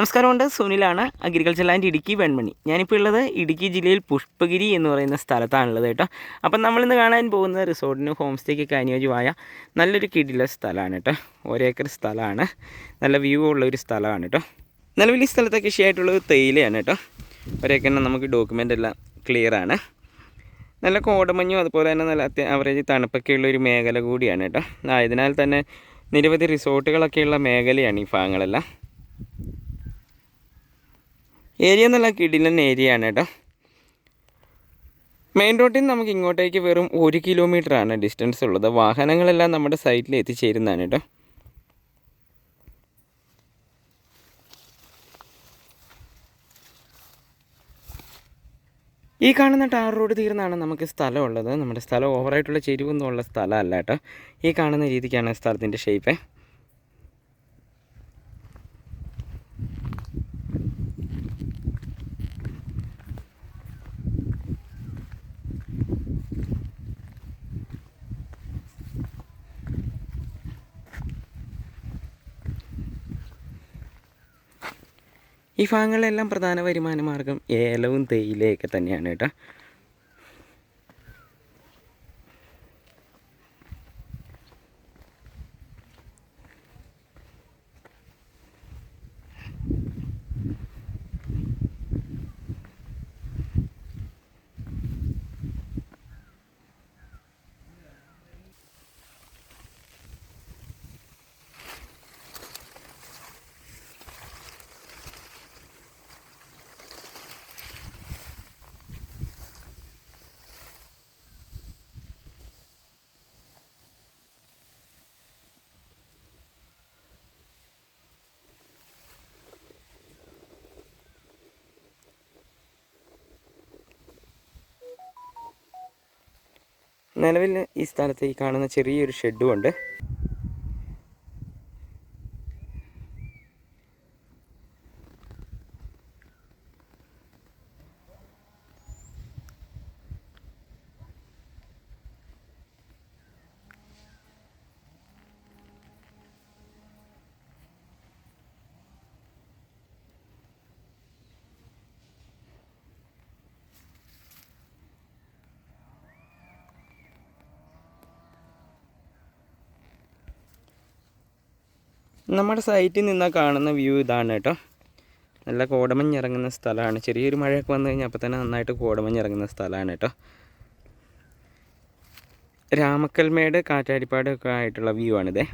നമസ്കാരമുണ്ട്. സുനിലാണ് agriculture land Idukki Venmani. ഞാനിപ്പോൾ ഉള്ളത് ഇടുക്കി ജില്ലയിൽ പുഷ്പഗിരി എന്ന് പറയുന്ന സ്ഥലത്താണുള്ളത് കേട്ടോ. അപ്പം നമ്മളിന്ന് കാണാൻ പോകുന്ന റിസോർട്ടിനും ഹോം സ്റ്റേക്കൊക്കെ അനുയോജ്യമായ നല്ലൊരു കിടില സ്ഥലമാണ് കേട്ടോ. ഒരേക്കർ സ്ഥലമാണ്. നല്ല വ്യൂ ഉള്ള ഒരു സ്ഥലമാണ് കേട്ടോ. നല്ല ഈ സ്ഥലത്തെ കൃഷിയായിട്ടുള്ളത് തേയിലയാണ് കേട്ടോ. ഒരേക്കറിന് നമുക്ക് ഡോക്യുമെന്റ് എല്ലാം ക്ലിയറാണ് നല്ല കോടമഞ്ഞും അതുപോലെ തന്നെ നല്ല അവറേജ് തണുപ്പൊക്കെ ഉള്ള ഒരു മേഖല കൂടിയാണ് കേട്ടോ. ആയതിനാൽ തന്നെ നിരവധി റിസോർട്ടുകളൊക്കെയുള്ള മേഖലയാണ് ഈ ഭാഗങ്ങളെല്ലാം. ഏരിയ എന്നല്ല കിടിലൻ ഏരിയ ആണ് കേട്ടോ. മെയിൻ റോഡിൽ നിന്ന് നമുക്ക് ഇങ്ങോട്ടേക്ക് വെറും ഒരു കിലോമീറ്റർ ആണ് ഡിസ്റ്റൻസ് ഉള്ളത്. വാഹനങ്ങളെല്ലാം നമ്മുടെ സൈറ്റിൽ എത്തിച്ചേരുന്നതാണ് കേട്ടോ. ഈ കാണുന്ന ടാർ റോഡ് തീർന്നാണ് നമുക്ക് സ്ഥലമുള്ളത്. നമ്മുടെ സ്ഥലം ഓവറായിട്ടുള്ള ചെരിവൊന്നും ഉള്ള സ്ഥലമല്ല കേട്ടോ. ഈ കാണുന്ന രീതിക്കാണ് സ്ഥലത്തിന്റെ ഷേപ്പ് ഈ ഭാഗങ്ങളിലെല്ലാം പ്രധാന വരുമാന മാർഗം ഏലവും തേയിലയൊക്കെ തന്നെയാണ് കേട്ടോ. നിലവിൽ ഈ സ്ഥലത്ത് ഈ കാണുന്ന ചെറിയൊരു ഷെഡും ഉണ്ട്. നമ്മുടെ സൈറ്റിൽ നിന്നാൽ കാണുന്ന വ്യൂ ഇതാണ് കേട്ടോ. നല്ല കോടമഞ്ഞിറങ്ങുന്ന സ്ഥലമാണ്. ചെറിയൊരു മഴയൊക്കെ വന്നു കഴിഞ്ഞാൽ അപ്പോൾ തന്നെ നന്നായിട്ട് കോടമഞ്ഞിറങ്ങുന്ന സ്ഥലമാണ് കേട്ടോ. രാമക്കൽമേട് കാറ്റാടിപ്പാടൊക്കെ ആയിട്ടുള്ള വ്യൂ ആണിതേ.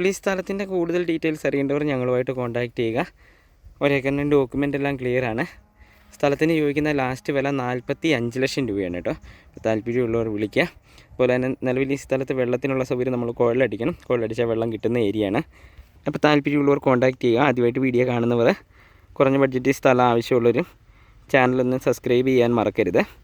ഈ സ്ഥലത്തിന്റെ കൂടുതൽ ഡീറ്റെയിൽസ് അറിയേണ്ടവർ ഞങ്ങളുമായിട്ട് കോൺടാക്റ്റ് ചെയ്യുക. ഒരേക്കറിന്റെ ഡോക്യുമെന്റ് എല്ലാം ക്ലിയർ ആണ്. സ്ഥലത്തിന് ചോദിക്കുന്ന ലാസ്റ്റ് വില നാൽപ്പത്തി അഞ്ച് ലക്ഷം രൂപയാണ് കേട്ടോ. താല്പര്യമുള്ളവർ വിളിക്കുക. അതുപോലെ തന്നെ നിലവിൽ ഈ സ്ഥലത്ത് വെള്ളത്തിനുള്ള സൗകര്യം നമ്മൾ കുഴലടിക്കണം. കുഴലടിച്ചാൽ വെള്ളം കിട്ടുന്ന ഏരിയയാണ് അപ്പോൾ താല്പര്യമുള്ളവർ കോൺടാക്റ്റ് ചെയ്യുക. ആദ്യമായിട്ട് വീഡിയോ കാണുന്നവർ കുറഞ്ഞ ബഡ്ജറ്റിൽ സ്ഥലം ആവശ്യമുള്ളവരും ചാനലൊന്ന് സബ്സ്ക്രൈബ് ചെയ്യാൻ മറക്കരുത്.